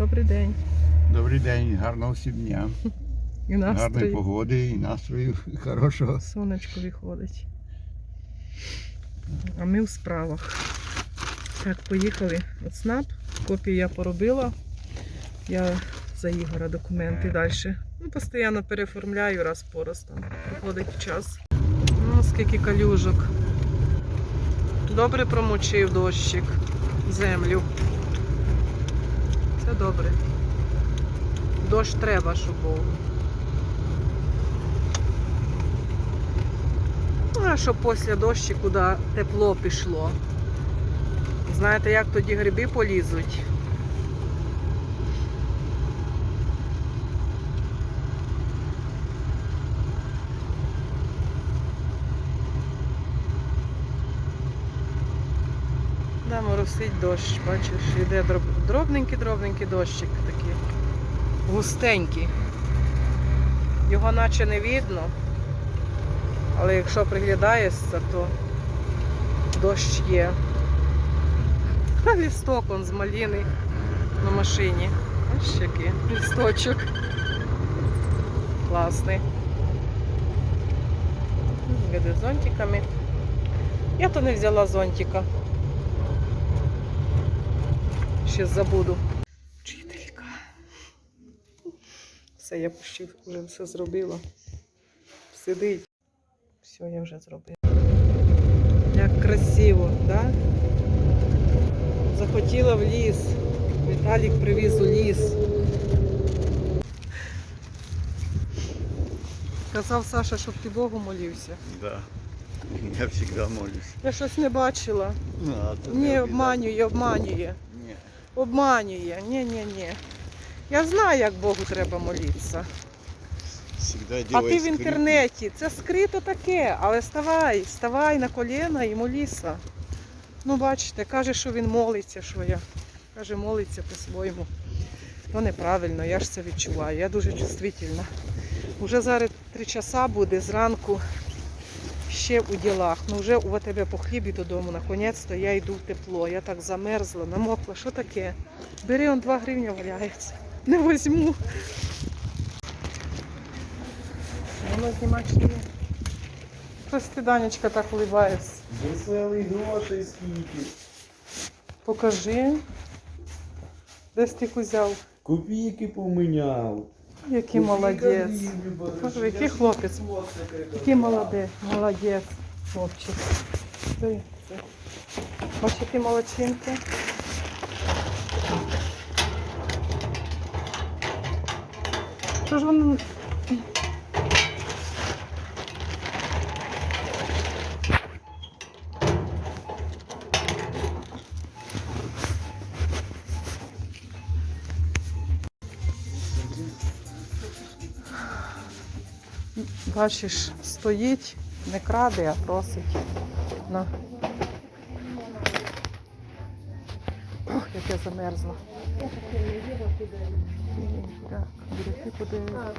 Добрий день. Добрий день, гарного всім дня. І Гарної погоди і настрою хорошого. Сонечко виходить. А ми в справах. Так, поїхали. От СНАП. Копію я поробила. Я за Ігора документи далі. Ну, постійно переформляю раз по раз там. Проходить час. Ну, скільки калюжок. Добре промочив дощик. Землю. Це добре. Дощ треба, щоб був. Ну, а щоб після дощі куди тепло пішло. Знаєте, як тоді гриби полізуть? Да, моросить дощ, бачиш, дроб- дробненький-дробненький дощик такий. Густенький. Його наче не видно. Але якщо приглядаєшся, то дощ є. Лісток он з маліни на машині. Ось який лісточок. Класний. З зонтиками. Я то не взяла зонтика. Ще забуду. Вчителька. Все, я почти вже все зробила. Сидить. Все, я вже зробила. Як красиво, так? Да? Захотіла в ліс. Віталік привіз у ліс. Казав Саша, щоб ти Богу молився. Да. Я завжди молюсь. Я щось не бачила. Ну, а то Ні, не обманює, обманює. Обманює. Ні, ні, ні. Я знаю, як Богу треба молитися. А ти в інтернеті. Це скрито таке, але ставай, ставай на коліна і молися. Ну, бачите, каже, що він молиться, що я. Каже, молиться по-своєму. То неправильно, я ж це відчуваю. Я дуже чувствительна. Уже зараз три часа буде зранку ще у ділах. Ну вже у тебе по хлібі додому, наконець-то я йду в тепло. Я так замерзла, намокла. Що таке? Бери он 2 гривні валяється. Не возьму. Воно знімати чи ні? Щось Данечка, так улибаєшся. Веселий грошей скільки. Покажи. Десь ти їх узяв. Копійки поміняв. Який молодець. Який хлопець. Який молодець. Молодець, хлопчик. Ось які молодчинки. Що ж воно... Бачиш, стоїть, не краде, а просить. На. Ох, як я замерзла. Так, буряки подивимось.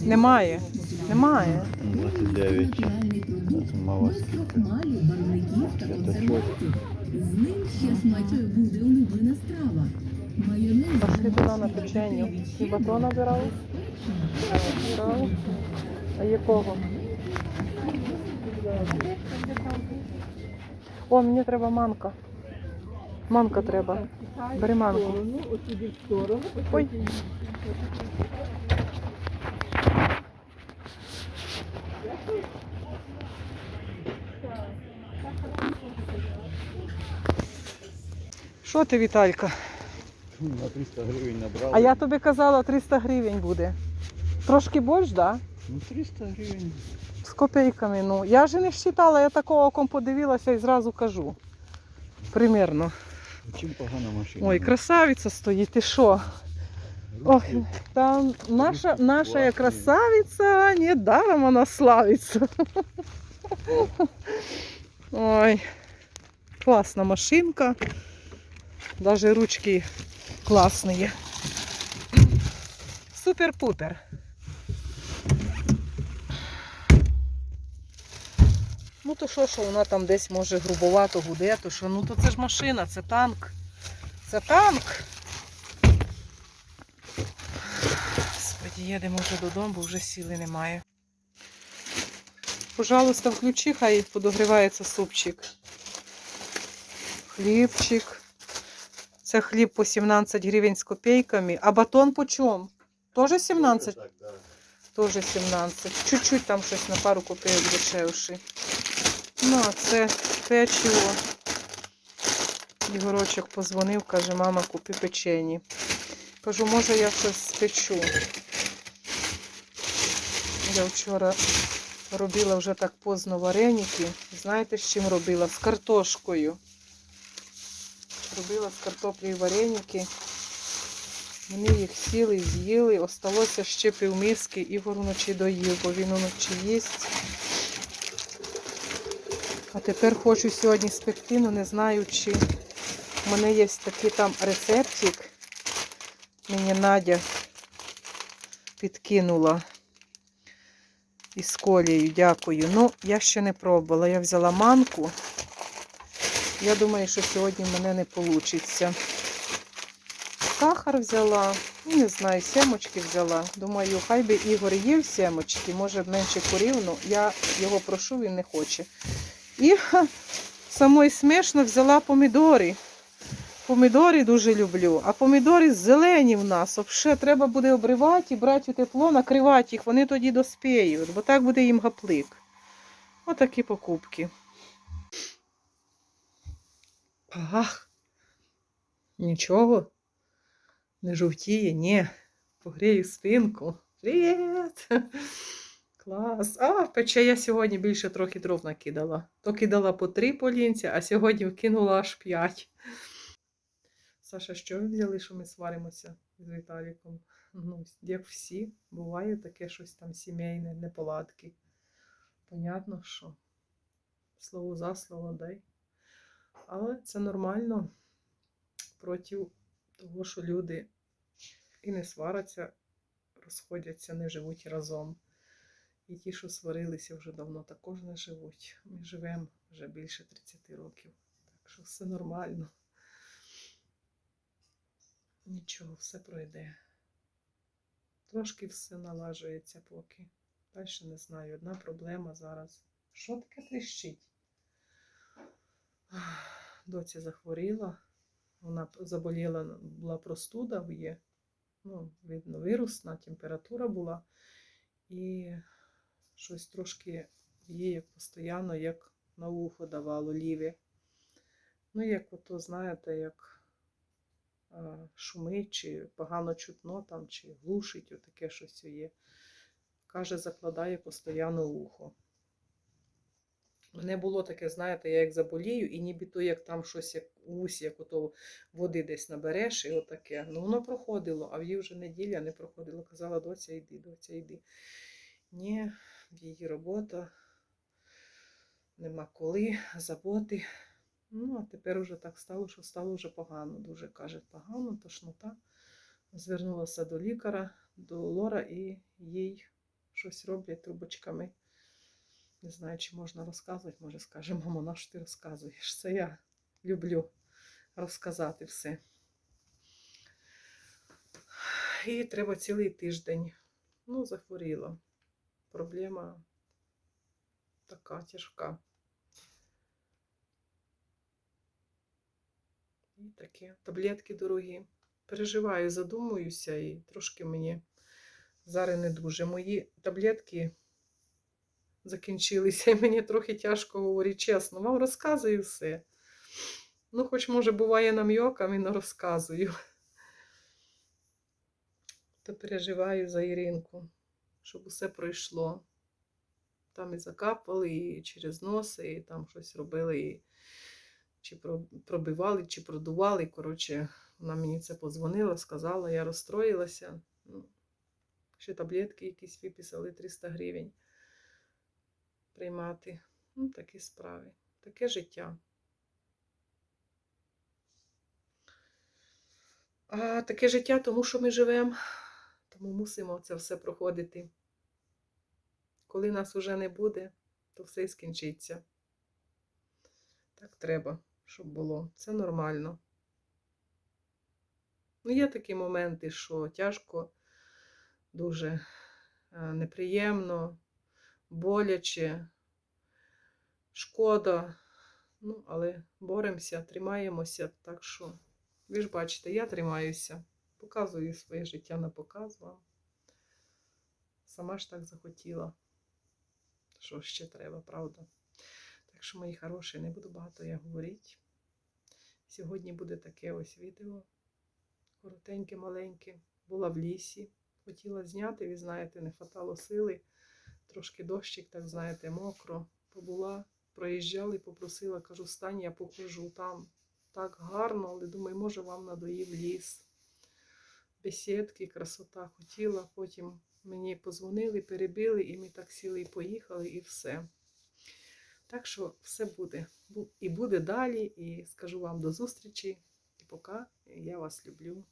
Немає. Немає. 29. Це мало консервантів. З ним ще смачною буде улюблена страва. Пошли туди на печеню. І батон набирали? Набирали. А якого? О, мені треба манка. Манка треба. Бери манку. Ой. Що ти, Віталька? На 300 гривень набрав. А я тобі казала 300 гривень буде. Трошки більш, да? Ну 300 гривень. З копійками. Ну, я ж не вважала, я такого оком подивилася і зразу кажу. Примірно. Чим погана машина? Ой, красавиця стоїть, ти що? Ох, там наша, наша красавиця, недаром вона славиться. Ой, класна машинка. Даже ручки класні. Супер-пупер. Ну то що, що вона там десь може грубовато гуде, то що, ну то це ж машина, це танк. Це танк. Господи, їдемо вже додому, бо вже сіли немає. Пожалуйста, включи, хай подогрівається супчик. Хлібчик. Це хліб по 17 гривень з копійками. А батон по чому? Тоже 17? Тоже 17. Чуть-чуть там щось на пару копійок дешевше. Ну, а це печиво. Ігорочок позвонив, каже, мама, купи печені. Кажу, може я щось спечу. Я вчора робила вже так поздно вареники. Знаєте, з чим робила? З картошкою. Робила з картоплею вареники. Вони їх сіли, з'їли. Осталося ще півмиски. Ігор вночі доїв, бо він вночі їсть. А тепер хочу сьогодні спекти, але не знаю, чи в мене є такий там рецептик. Мені Надя підкинула із колією, дякую. Ну, я ще не пробувала. Я взяла манку. Я думаю, що сьогодні в мене не вийде. Сахар взяла, ну, не знаю, семочки взяла. Думаю, хай би Ігор їв семочки, може б менше курив, але я його прошу, він не хоче. І самої смішно взяла помідори. Помідори дуже люблю. А помідори зелені в нас. Взагалі треба буде обривати і брати у тепло, накривати їх, вони тоді доспіють, бо так буде їм гаплик. Отакі покупки. Ах, нічого. Не жовтіє, ні. Погрію спинку. Привіт! Клас. А, пече я сьогодні більше трохи дров накидала. То кидала по три полінці, а сьогодні вкинула аж п'ять. Саша, що ви взяли, що ми сваримося з Віталіком? Ну, як всі, буває таке щось там сімейне, неполадки. Понятно, що слово за слово дай. Але це нормально проти того, що люди і не сваряться, розходяться, не живуть разом. І ті, що сварилися вже давно, також не живуть. Ми живемо вже більше 30 років. Так що все нормально. Нічого, все пройде. Трошки все налажується поки. Далі не знаю. Одна проблема зараз. Що таке тріщить? Доця захворіла. Вона заболіла, була простуда, в є. Ну, видно, вірусна, температура була. І щось трошки їй як постійно, як на вухо давало ліве. Ну, як ото, знаєте, як шумить, чи погано чутно там, чи глушить, отаке щось є. Каже, закладає постійно вухо. Мене було таке, знаєте, я як заболію, і нібито як там щось як у як ото води десь набереш, і отаке. Ну, воно проходило, а в її вже неділя не проходило. Казала, доця, йди, доця, йди. Ні, її робота, нема коли, заботи. Ну, а тепер уже так стало, що стало вже погано. Дуже каже, погано, тошнота. Звернулася до лікаря, до Лора, і їй щось роблять трубочками. Не знаю, чи можна розказувати, може скаже, мамо, на що ти розказуєш? Це я люблю розказати все. І треба цілий тиждень. Ну, захворіла. Проблема така тяжка. І таке. Таблетки дорогі. Переживаю, задумуюся і трошки мені зараз не дуже. Мої таблетки закінчилися, і мені трохи тяжко говорити чесно. Вам розказую все. Ну, хоч, може, буває нам'йоками, але розказую. То переживаю за Іринку, щоб усе пройшло. Там і закапали, і через носи, і там щось робили, і чи пробивали, чи продували. Коротше, вона мені це подзвонила, сказала, я розстроїлася. Ну, ще таблетки якісь виписали 300 гривень приймати. Ну, такі справи. Таке життя. А таке життя, тому що ми живемо, тому мусимо це все проходити. Коли нас уже не буде, то все і скінчиться. Так треба, щоб було. Це нормально. Ну, є такі моменти, що тяжко, дуже е, неприємно, боляче, шкода. Ну, але боремося, тримаємося. Так що, ви ж бачите, я тримаюся, показую своє життя на показ вам. Сама ж так захотіла. Що ще треба, правда? Так що, мої хороші, не буду багато я говорити. Сьогодні буде таке ось відео. Коротеньке, маленьке. Була в лісі. Хотіла зняти, ви знаєте, не хватало сили. Трошки дощик, так знаєте, мокро. Побула, проїжджали, попросила, кажу, стань, я покажу там. Так гарно, але думаю, може вам надоїв ліс. Бесідки, красота хотіла. Потім мені позвонили, перебили, і ми так сіли і поїхали, і все. Так що все буде. І буде далі. І скажу вам до зустрічі. І поки я вас люблю.